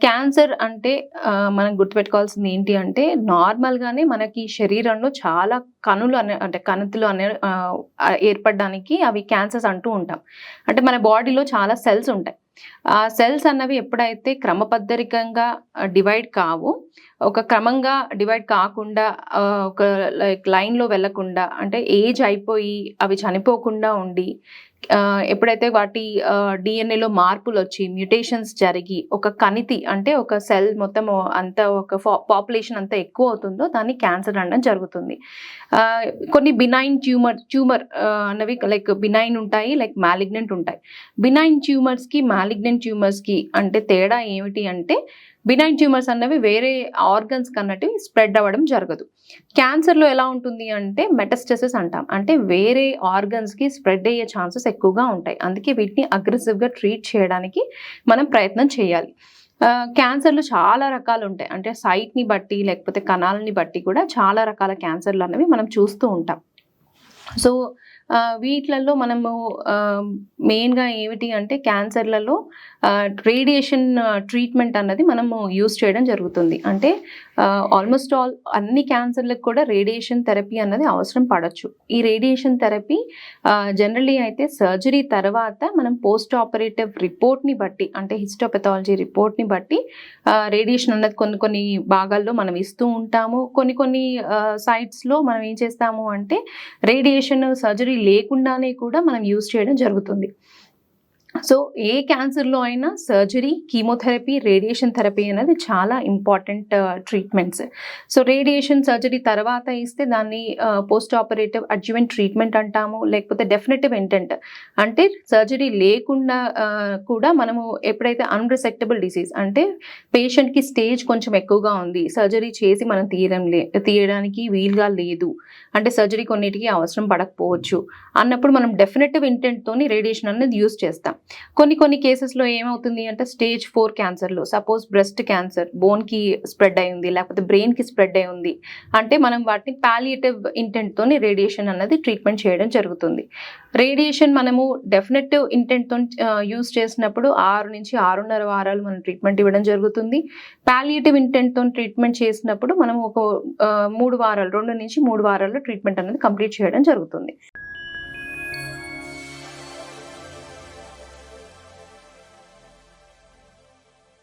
Cancer అంటే ఆ, మనం గుర్తుపెట్టుకోవాల్సింది ఏంటి అంటే నార్మల్గానే మనకి శరీరంలో చాలా కణులు అనే అంటే కణతులు అనే ఏర్పడడానికి అవి క్యాన్సర్స్ అంటూ ఉంటాం. అంటే మన బాడీలో చాలా సెల్స్ ఉంటాయి. ఆ సెల్స్ అన్నవి ఎప్పుడైతే క్రమపద్ధరికంగా డివైడ్ కావు ఒక క్రమంగా డివైడ్ కాకుండా ఒక లైక్ లైన్లో వెళ్ళకుండా అంటే ఏజ్ అయిపోయి అవి చనిపోకుండా ఉండి ఎప్పుడైతే వాటి డిఎన్ఏలో మార్పులు వచ్చి మ్యూటేషన్స్ జరిగి ఒక కణితి అంటే ఒక సెల్ మొత్తం అంత ఒక పాపులేషన్ అంత ఎక్కువ అవుతుందో దాన్ని క్యాన్సర్ అనడం జరుగుతుంది. కొన్ని బినైన్ ట్యూమర్ ట్యూమర్ అన్నవి లైక్ బినైన్ ఉంటాయి లైక్ మ్యాలిగ్నెంట్ ఉంటాయి. బినైన్ ట్యూమర్స్కి మ్యాలిగ్నెంట్ ట్యూమర్స్కి అంటే తేడా ఏమిటి అంటే బినైన్ ట్యూమర్స్ అన్నవి వేరే ఆర్గన్స్ కన్నట్టు స్ప్రెడ్ అవ్వడం జరగదు. క్యాన్సర్లో ఎలా ఉంటుంది అంటే మెటస్టసిస్ అంటాం. అంటే వేరే ఆర్గన్స్కి స్ప్రెడ్ అయ్యే ఛాన్సెస్ ఎక్కువగా ఉంటాయి. అందుకే వీటిని అగ్రెసివ్గా ట్రీట్ చేయడానికి మనం ప్రయత్నం చేయాలి. క్యాన్సర్లు చాలా రకాలు ఉంటాయి. అంటే సైట్ని బట్టి లేకపోతే కణాలని బట్టి కూడా చాలా రకాల క్యాన్సర్లు అనేవి మనం చూస్తూ ఉంటాం. సో వీటిలలో మనము మెయిన్గా ఏమిటి అంటే క్యాన్సర్లలో రేడియేషన్ ట్రీట్మెంట్ అన్నది మనము యూస్ చేయడం జరుగుతుంది. అంటే ఆల్మోస్ట్ ఆల్ అన్ని క్యాన్సర్లకు కూడా రేడియేషన్ థెరపీ అన్నది అవసరం పడవచ్చు ఈ రేడియేషన్ థెరపీ జనరలీ అయితే సర్జరీ తర్వాత మనం పోస్ట్ ఆపరేటివ్ రిపోర్ట్ని బట్టి అంటే హిస్టోపెథాలజీ రిపోర్ట్ని బట్టి రేడియేషన్ అన్నది కొన్ని కొన్ని భాగాల్లో మనం ఇస్తూ ఉంటాము. కొన్ని కొన్ని సైట్స్లో మనం ఏం చేస్తాము అంటే రేడియేషన్ సర్జరీ లేకుండానే కూడా మనం యూజ్ చేయడం జరుగుతుంది. సో ఏ క్యాన్సర్లో అయినా సర్జరీ కీమోథెరపీ రేడియేషన్ థెరపీ అనేది చాలా important treatments. So radiation surgery తర్వాత ఇస్తే దాన్ని పోస్ట్ ఆపరేటివ్ అడ్జువెంట్ ట్రీట్మెంట్ అంటాము. లేకపోతే డెఫినెటివ్ ఇంటెంట్ అంటే సర్జరీ లేకుండా కూడా మనము ఎప్పుడైతే అన్రిసెక్టబుల్ డిసీజ్ అంటే పేషెంట్కి స్టేజ్ కొంచెం ఎక్కువగా ఉంది సర్జరీ చేసి మనం తీయడం లే తీయడానికి వీలుగా లేదు అంటే సర్జరీ కొన్నిటికి అవసరం పడకపోవచ్చు అన్నప్పుడు మనం డెఫినెటివ్ ఇంటెంట్తోని రేడియేషన్ అనేది యూస్ చేస్తాం. కొన్ని కొన్ని కేసెస్లో ఏమవుతుంది అంటే స్టేజ్ ఫోర్ క్యాన్సర్లో సపోజ్ బ్రెస్ట్ క్యాన్సర్ బోన్కి స్ప్రెడ్ అయి ఉంది లేకపోతే బ్రెయిన్కి స్ప్రెడ్ అయి ఉంది అంటే మనం వాటిని పాలియేటివ్ ఇంటెంట్తోని రేడియేషన్ అన్నది ట్రీట్మెంట్ చేయడం జరుగుతుంది. రేడియేషన్ మనము డెఫినెటివ్ ఇంటెంట్తో యూస్ చేసినప్పుడు ఆరు నుంచి ఆరున్నర వారాలు మనం ట్రీట్మెంట్ ఇవ్వడం జరుగుతుంది. పాలియేటివ్ ఇంటెంట్తో ట్రీట్మెంట్ చేసినప్పుడు మనం ఒక మూడు వారాలు రెండు నుంచి మూడు వారాల్లో ట్రీట్మెంట్ అనేది కంప్లీట్ చేయడం జరుగుతుంది.